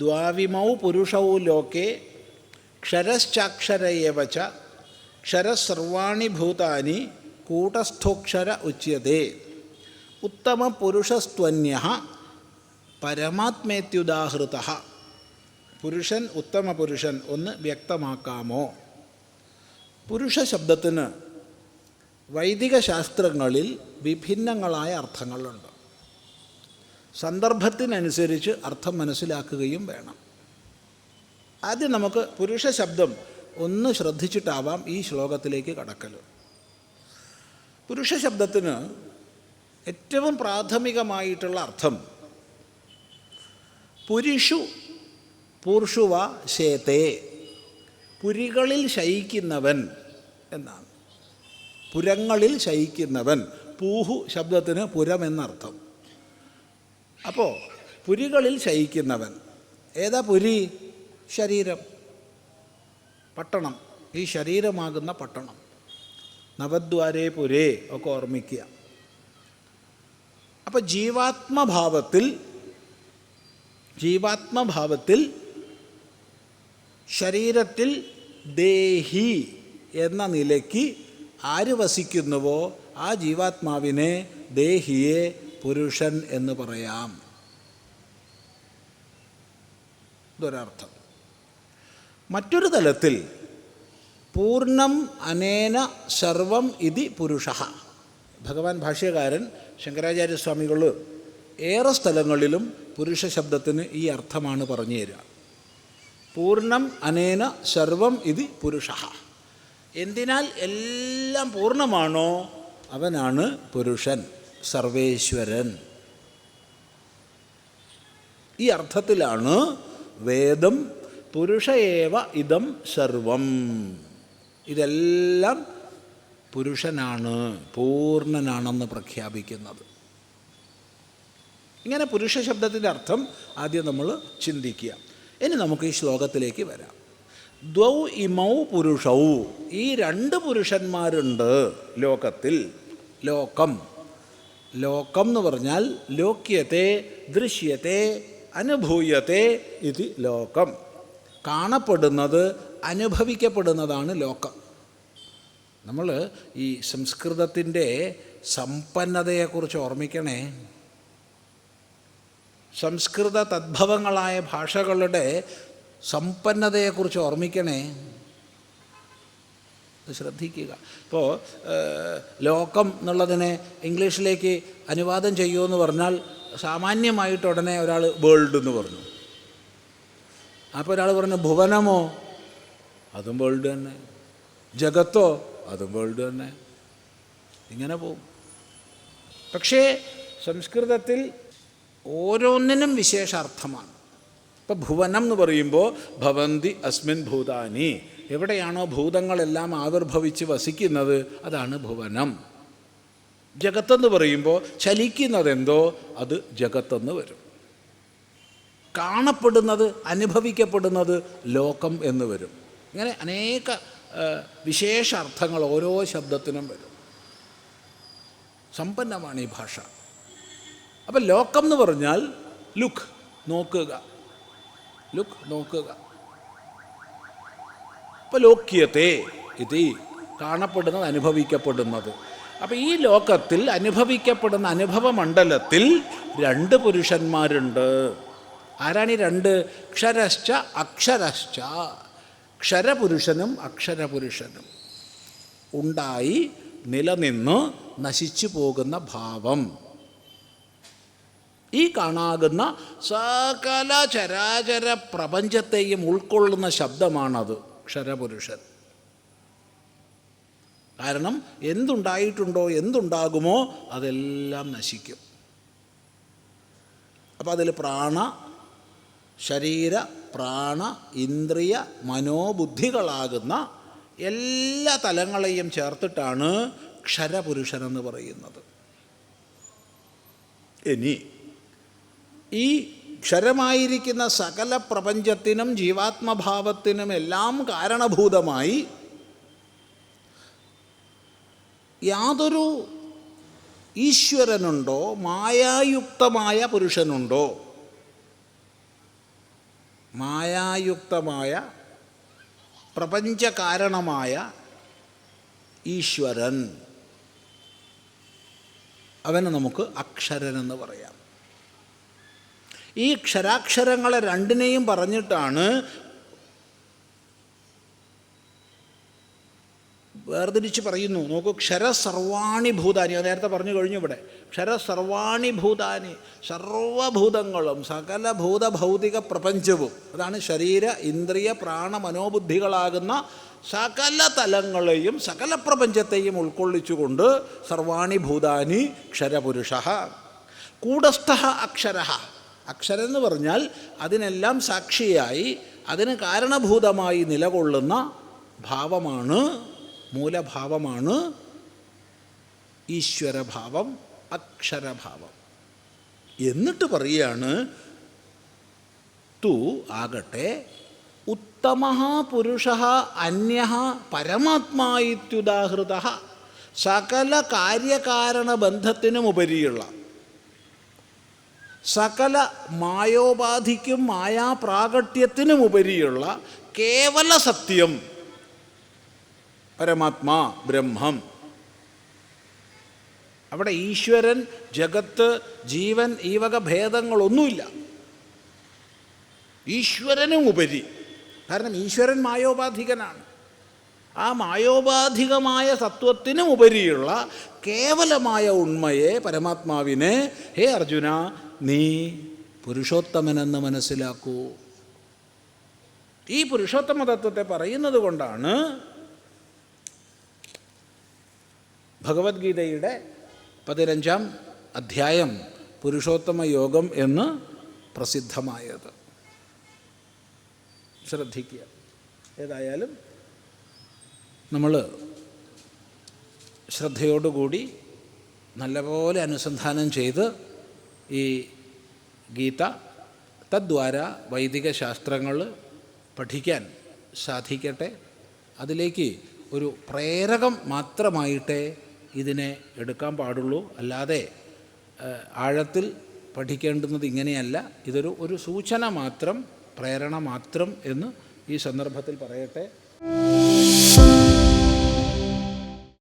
ദ്വാവിമൗ പുരുഷൗ ലോകെ ക്ഷരശ്ചാക്ഷരയവച്ച ക്ഷരസർവാണി ഭൂതാനി കൂട്ടസ്ഥോക്ഷര ഉച്യത്തെ ഉത്തമ പുരുഷസ്ത്വന്യ പരമാത്മേത്യുദാഹൃത പുരുഷൻ ഉത്തമ പുരുഷൻ ഒന്ന് വ്യക്തമാക്കാമോ? പുരുഷ ശബ്ദത്തിന് വൈദിക ശാസ്ത്രങ്ങളിൽ വിഭിന്നങ്ങളായ അർത്ഥങ്ങളുണ്ട്. സന്ദർഭത്തിനനുസരിച്ച് അർത്ഥം മനസ്സിലാക്കുകയും വേണം. ആദ്യം നമുക്ക് പുരുഷ ശബ്ദം ഒന്ന് ശ്രദ്ധിച്ചിട്ടാവാം ഈ ശ്ലോകത്തിലേക്ക് കടക്കൽ. പുരുഷ ശബ്ദത്തിന് ഏറ്റവും പ്രാഥമികമായിട്ടുള്ള അർത്ഥം പുരുഷു പൂർഷുവ ശേതേ പുരികളിൽ ശയിക്കുന്നവൻ എന്നാണ്. പുരങ്ങളിൽ ശയിക്കുന്നവൻ പൂഹു ശബ്ദത്തിന് പുരം എന്നർത്ഥം. അപ്പോൾ പുരികളിൽ ശയിക്കുന്നവൻ. ഏതാ പുരി? ശരീരം. പട്ടണം. ഈ ശരീരമാകുന്ന പട്ടണം. നവദ്വാരേ പുരേ ഒക്കെ ഓർമ്മിക്കുക. അപ്പം ജീവാത്മഭാവത്തിൽ ജീവാത്മഭാവത്തിൽ ശരീരത്തിൽ ദേഹി എന്ന നിലയ്ക്ക് ആര് വസിക്കുന്നുവോ ആ ജീവാത്മാവിനെ ദേഹിയെ പുരുഷൻ എന്ന് പറയാം. ഇതൊരർത്ഥം. മറ്റൊരു തലത്തിൽ പൂർണം അനേന സർവം ഇതി പുരുഷ. ഭഗവാൻ ഭാഷ്യകാരൻ ശങ്കരാചാര്യസ്വാമികൾ ഏറെ സ്ഥലങ്ങളിലും പുരുഷ ശബ്ദത്തിന് ഈ അർത്ഥമാണ് പറഞ്ഞു തരിക. പൂർണം അനേന സർവം ഇതി പുരുഷ. എന്തിനാൽ എല്ലാം പൂർണമാണോ? അവനാണ് പുരുഷൻ. സർവേശ്വരൻ. ഈ അർത്ഥത്തിലാണ് വേദം പുരുഷയേവ ഇതം സർവം. ഇതെല്ലാം പുരുഷനാണ് പൂർണനാണെന്ന് പ്രഖ്യാപിക്കുന്നത്. ഇങ്ങനെ പുരുഷ ശബ്ദത്തിന്റെ അർത്ഥം ആദ്യം നമ്മൾ ചിന്തിക്കുക. ഇനി നമുക്ക് ഈ ശ്ലോകത്തിലേക്ക് വരാം. ദ്വൗ ഇമൗ പുരുഷൗ. ഈ രണ്ട് പുരുഷന്മാരുണ്ട് ലോകത്തിൽ. ലോകം. ലോകം എന്ന് പറഞ്ഞാൽ ലോക്യത്തെ ദൃശ്യത്തെ അനുഭൂയത്തെ ഇത് ലോകം. കാണപ്പെടുന്നത് അനുഭവിക്കപ്പെടുന്നതാണ് ലോകം. നമ്മൾ ഈ സംസ്കൃതത്തിന്റെ സമ്പന്നതയെക്കുറിച്ച് ഓർമ്മിക്കണേ. സംസ്കൃത തദ്ഭവങ്ങളായ ഭാഷകളുടെ സമ്പന്നതയെക്കുറിച്ച് ഓർമ്മിക്കണേ. ശ്രദ്ധിക്കുക. ഇപ്പോൾ ലോകം എന്നുള്ളതിനെ ഇംഗ്ലീഷിലേക്ക് അനുവാദം ചെയ്യുമെന്ന് പറഞ്ഞാൽ സാമാന്യമായിട്ട് ഉടനെ ഒരാൾ വേൾഡ് എന്ന് പറഞ്ഞു. അപ്പോൾ ഒരാൾ പറഞ്ഞു ഭുവനമോ? അതും വേൾഡ് തന്നെ. ജഗത്തോ? അതും വേൾഡ് തന്നെ. ഇങ്ങനെ പോകും. പക്ഷേ സംസ്കൃതത്തിൽ ഓരോന്നിനും വിശേഷാർത്ഥമാണ്. ഇപ്പം ഭുവനം എന്ന് പറയുമ്പോൾ ഭവന്തി അസ്മിൻ ഭൂതാനി. എവിടെയാണോ ഭൂതങ്ങളെല്ലാം ആവിർഭവിച്ച് വസിക്കുന്നത് അതാണ് ഭുവനം. ജഗത്തെന്ന് പറയുമ്പോൾ ചലിക്കുന്നതെന്തോ അത് ജഗത്തെന്ന് വരും. കാണപ്പെടുന്നത് അനുഭവിക്കപ്പെടുന്നത് ലോകം എന്ന് വരും. ഇങ്ങനെ അനേക ആ, വിശേഷ അർത്ഥങ്ങൾ ഓരോ ശബ്ദത്തിനും വരും. സമ്പന്നമാണ് ഈ ഭാഷ. അപ്പം ലോകം എന്ന് പറഞ്ഞാൽ ലുക്ക് നോക്കുക. ലുക്ക് നോക്കുക അപ്പോൾ ലോക്യത്തെ ഇത് കാണപ്പെടുന്നത് അനുഭവിക്കപ്പെടുന്നത്. അപ്പോൾ ഈ ലോകത്തിൽ അനുഭവിക്കപ്പെടുന്ന അനുഭവമണ്ഡലത്തിൽ രണ്ട് പുരുഷന്മാരുണ്ട്. ആരാണ് ഈ രണ്ട്? ക്ഷരശ്ച അക്ഷരശ്ച. ക്ഷരപുരുഷനും അക്ഷരപുരുഷനും ഉണ്ടായി നിലനിന്ന് നശിച്ചു പോകുന്ന ഭാവം. ഈ കാണാകുന്ന സകല ചരാചര പ്രപഞ്ചത്തെയും ഉൾക്കൊള്ളുന്ന ശബ്ദമാണത് ക്ഷരപുരുഷൻ. കാരണം എന്തുണ്ടായിട്ടുണ്ടോ എന്തുണ്ടാകുമോ അതെല്ലാം നശിക്കും. അപ്പോൾ അതിൽ പ്രാണ ശരീര പ്രാണ ഇന്ദ്രിയ മനോബുദ്ധികളാകുന്ന എല്ലാ തലങ്ങളെയും ചേർത്തിട്ടാണ് ക്ഷരപുരുഷൻ എന്ന് പറയുന്നത്. ഇനി ഈ ക്ഷരമായിരിക്കുന്ന സകല പ്രപഞ്ചത്തിനും ജീവാത്മഭാവത്തിനും എല്ലാം കാരണഭൂതമായി യാതൊരു ഈശ്വരനുണ്ടോ മായായുക്തമായ പുരുഷനുണ്ടോ? മായായുക്തമായ പ്രപഞ്ചകാരണമായ ഈശ്വരൻ. അവനെ നമുക്ക് അക്ഷരൻ എന്ന് പറയാം. ഈ ക്ഷരാക്ഷരങ്ങളെ രണ്ടിനെയും പറഞ്ഞിട്ടാണ് വേർതിരിച്ച് പറയുന്നു. നോക്കൂ ക്ഷര സർവാണി ഭൂതാനി അത് നേരത്തെ പറഞ്ഞു കഴിഞ്ഞു ഇവിടെ. ക്ഷര സർവാണി ഭൂതാനി സർവഭൂതങ്ങളും സകല ഭൂതഭൗതിക പ്രപഞ്ചവും അതാണ് ശരീര ഇന്ദ്രിയ പ്രാണ മനോബുദ്ധികളാകുന്ന സകല തലങ്ങളെയും സകല പ്രപഞ്ചത്തെയും ഉൾക്കൊള്ളിച്ചുകൊണ്ട് സർവാണി ഭൂതാനി ക്ഷരപുരുഷ. കൂടസ്ഥ അക്ഷര അക്ഷരം എന്ന് പറഞ്ഞാൽ അതിനെല്ലാം സാക്ഷിയായി അതിന് കാരണഭൂതമായി നിലകൊള്ളുന്ന ഭാവമാണ് മൂലഭാവമാണ് ഈശ്വരഭാവം അക്ഷരഭാവം. എന്നിട്ട് പറയുകയാണ് തു ആകട്ടെ ഉത്തമ പുരുഷ അന്യ പരമാത്മാ ഇത്യുദാഹൃത സകല കാര്യകാരണ ബന്ധത്തിനുമുപരിയുള്ള സകല മായോപാധിക്കും മായാപ്രാകട്യത്തിനുമുപരിയുള്ള കേവല സത്യം. പരമാത്മാ ബ്രഹ്മം. അവിടെ ഈശ്വരൻ ജഗത്ത് ജീവൻ ഈ വക ഭേദങ്ങളൊന്നുമില്ല. ഈശ്വരനും ഉപരി കാരണം ഈശ്വരൻ മായോപാധികനാണ്. ആ മായോപാധികമായ തത്വത്തിനും ഉപരിയുള്ള കേവലമായ ഉണ്മയെ പരമാത്മാവിനെ ഹേ അർജുന നീ പുരുഷോത്തമനെന്ന് മനസ്സിലാക്കൂ. ഈ പുരുഷോത്തമ തത്വത്തെ പറയുന്നത് കൊണ്ടാണ് ഭഗവത്ഗീതയുടെ പതിനഞ്ചാം അധ്യായം പുരുഷോത്തമ യോഗം എന്ന് പ്രസിദ്ധമായത്. ശ്രദ്ധിക്കുക. ഏതായാലും നമ്മൾ ശ്രദ്ധയോടുകൂടി നല്ലപോലെ അനുസന്ധാനം ചെയ്ത് ഈ ഗീത തദ്വാര വൈദിക ശാസ്ത്രങ്ങൾ പഠിക്കാൻ സാധിക്കട്ടെ. അതിലേക്ക് ഒരു പ്രേരകം മാത്രമായിട്ടേ ഇതിനെ എടുക്കാൻ പാടുള്ളൂ. അല്ലാതെ ആഴത്തിൽ പഠിക്കേണ്ടുന്നത് ഇങ്ങനെയല്ല. ഇതൊരു ഒരു സൂചന മാത്രം പ്രേരണ മാത്രം എന്ന് ഈ സന്ദർഭത്തിൽ പറയട്ടെ.